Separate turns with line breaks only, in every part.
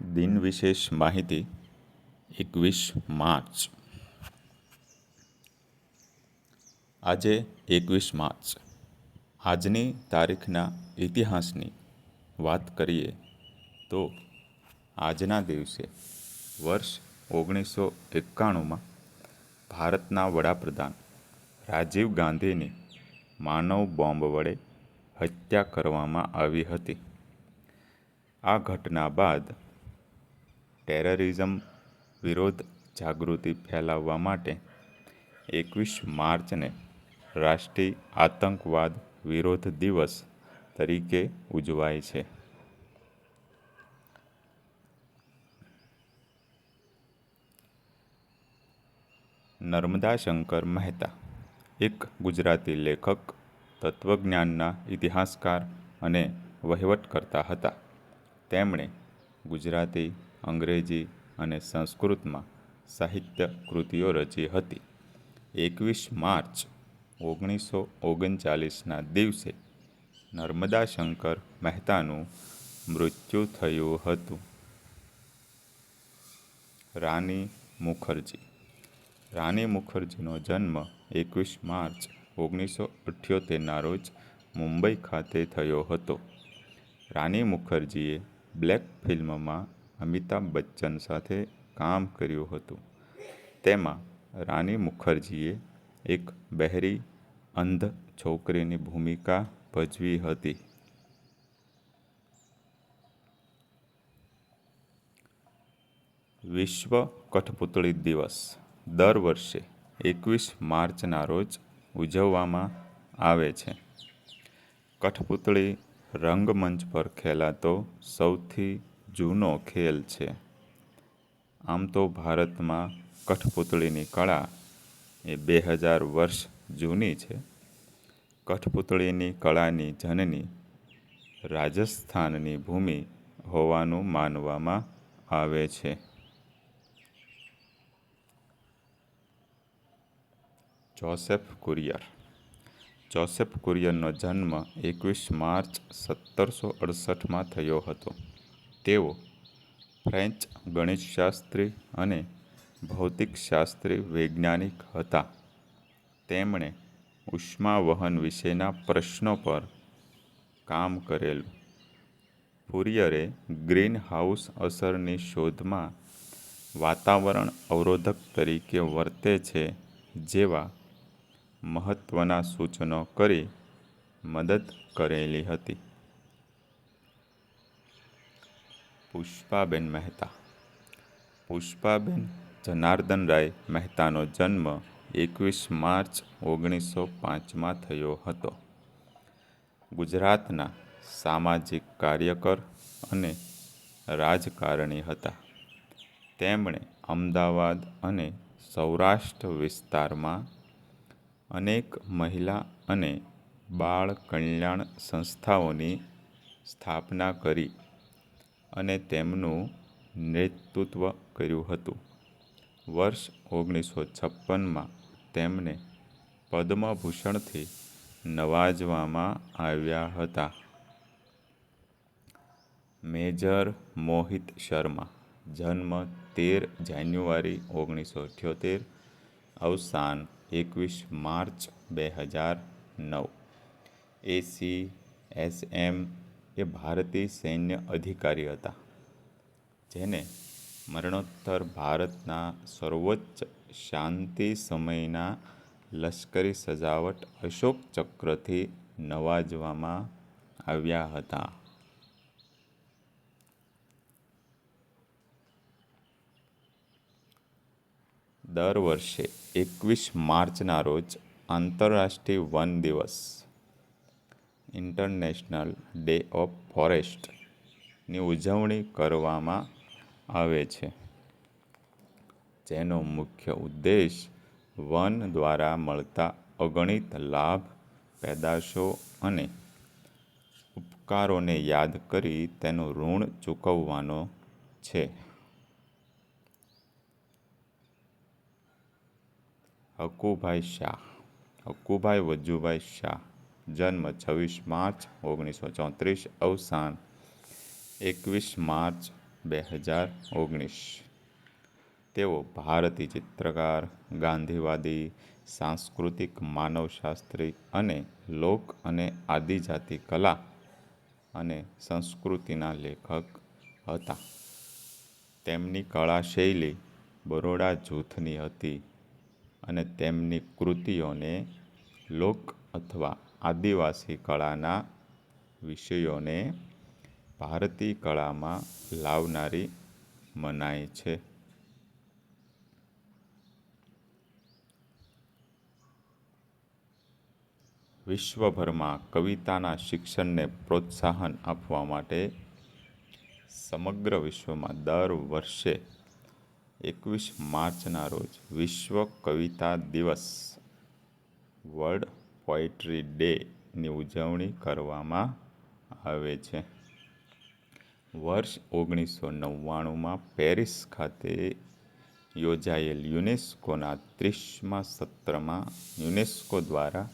દિન વિશેષ માહિતી એકવીસ માર્ચ. આજે એકવીસ માર્ચ. આજની તારીખના ઇતિહાસની વાત કરીએ તો આજના દિવસે વર્ષ ઓગણીસો એકાણુંમાં ભારતના વડાપ્રધાન રાજીવ ગાંધીની માનવ બોમ્બ વડે હત્યા કરવામાં આવી હતી. આ ઘટના બાદ ટેરરિઝમ વિરોધ જાગૃતિ ફેલાવવા માટે એકવીસ માર્ચને રાષ્ટ્રીય આતંકવાદ વિરોધ દિવસ તરીકે ઉજવાય છે. નર્મદા શંકર મહેતા, એક ગુજરાતી લેખક, તત્વજ્ઞાનના ઇતિહાસકાર અને વહીવટકર્તા હતા. તેમણે ગુજરાતી અંગ્રેજી અને સંસ્કૃતમાં સાહિત્ય કૃતિઓ રચી હતી. એકવીસ માર્ચ ઓગણીસો ઓગણચાલીસના દિવસે નર્મદા શંકર મહેતાનું મૃત્યુ થયું હતું. રાની મુખર્જી. રાની મુખર્જીનો જન્મ એકવીસ માર્ચ ઓગણીસો અઠ્યોતેરના રોજ મુંબઈ ખાતે થયો હતો. રાની મુખર્જીએ બ્લેક ફિલ્મમાં અમિતાભ બચ્ચન સાથે કામ કર્યું હતું. તેમાં રાની મુખર્જીએ એક બહેરી અંધ છોકરીની ભૂમિકા ભજવી હતી. વિશ્વ કઠપુતળી દિવસ. દર વર્ષે એકવીસ માર્ચના રોજ ઉજવવામાં આવે છે. કઠપુતળી રંગમંચ પર ખેલાતો સૌથી જૂનો ખેલ છે. આમ તો ભારતમાં કઠપૂતળીની કળા એ બે હજાર વર્ષ જૂની છે. કઠપૂતળીની કળાની જનની રાજસ્થાનની ભૂમિ હોવાનું માનવામાં આવે છે. Joseph courier. જોસેફ કુરિયરનો જન્મ એકવીસ માર્ચ સત્તરસો અડસઠમાં થયો હતો. તેઓ ફ્રેન્ચ ગણિતશાસ્ત્રી અને ભૌતિકશાસ્ત્રી વૈજ્ઞાનિક હતા. તેમણે ઉષ્માવહન વિશેના પ્રશ્નો પર કામ કરેલું. ફુરિયરે ગ્રીન હાઉસ અસરની શોધમાં વાતાવરણ અવરોધક તરીકે વર્તે છે જેવા મહત્ત્વના સૂચનો કરી મદદ કરેલી હતી. પુષ્પાબેન મહેતા. પુષ્પાબેન જનાર્દનરાય મહેતાનો જન્મ એકવીસ માર્ચ ઓગણીસો પાંચમાં થયો હતો. ગુજરાતના સામાજિક કાર્યકર અને રાજકારણી હતા. તેમણે અમદાવાદ અને સૌરાષ્ટ્ર વિસ્તારમાં અનેક મહિલા અને બાળ કલ્યાણ સંસ્થાઓની સ્થાપના કરી. અને તેમનું નેતૃત્વ કર્યું હતું. વર્ષ ઓગણીસો છપ્પનમાં તેમને પદ્મભૂષણથી નવાજવામાં આવ્યા હતા. મેજર મોહિત શર્મા, જન્મ તેર જાન્યુઆરી ઓગણીસો અઠ્યોતેર અવસાન એકવીસ માર્ચ બે હજાર નવ. એસી એસ એમ એ ભારતીય સૈન્ય અધિકારી હતા, જેને મરણોત્તર ભારતના સર્વોચ્ચ શાંતિ સમયના લશ્કરી સજાવટ અશોક ચક્રથી નવાજવામાં આવ્યા હતા. દર વર્ષે એકવીસ માર્ચના રોજ આંતરરાષ્ટ્રીય વન દિવસ ઇન્ટરનેશનલ ડે ઓફ ફોરેસ્ટની ઉજવણી કરવામાં આવે છે. જેનો મુખ્ય ઉદ્દેશ વન દ્વારા મળતા અગણિત લાભ, પેદાશો અને ઉપકારોને યાદ કરી તેનું ઋણ ચૂકવવાનો છે. હકુભાઈ શાહ, હકુભાઈ વજુભાઈ શાહ જન્મ છવ્વીસ માર્ચ ઓગણીસો ચોત્રીસ, અવસાન એકવીસ માર્ચ બે હજાર ઓગણીસ. તેઓ ભારતીય ચિત્રકાર, ગાંધીવાદી, સાંસ્કૃતિક, માનવશાસ્ત્રી અને લોક અને આદિજાતિ કલા અને સંસ્કૃતિના લેખક હતા. તેમની કળા શૈલી બરોડા જૂથની હતી અને તેમની કૃતિઓને લોક અથવા આદિવાસી કળાના વિષયોને ભારતીય કળામાં લાવનારી મનાય છે. વિશ્વભરમાં કવિતાના શિક્ષણને પ્રોત્સાહન આપવા માટે સમગ્ર વિશ્વમાં દર વર્ષે એકવીસ માર્ચના રોજ વિશ્વ કવિતા દિવસ વર્લ્ડ પોએટ્રી ડેની ઉજવણી કરવામાં આવે છે. વર્ષ ઓગણીસો નવ્વાણુંમાં પેરિસ ખાતે યોજાયેલ યુનેસ્કોના ત્રીસમા સત્રમાં યુનેસ્કો દ્વારા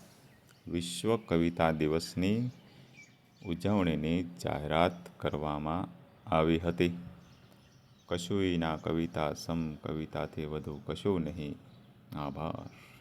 વિશ્વ કવિતા દિવસની ઉજવણીની જાહેરાત કરવામાં આવી હતી. કશુંયના કવિતા, સમ કવિતાથી વધુ કશું નહીં. આભાર.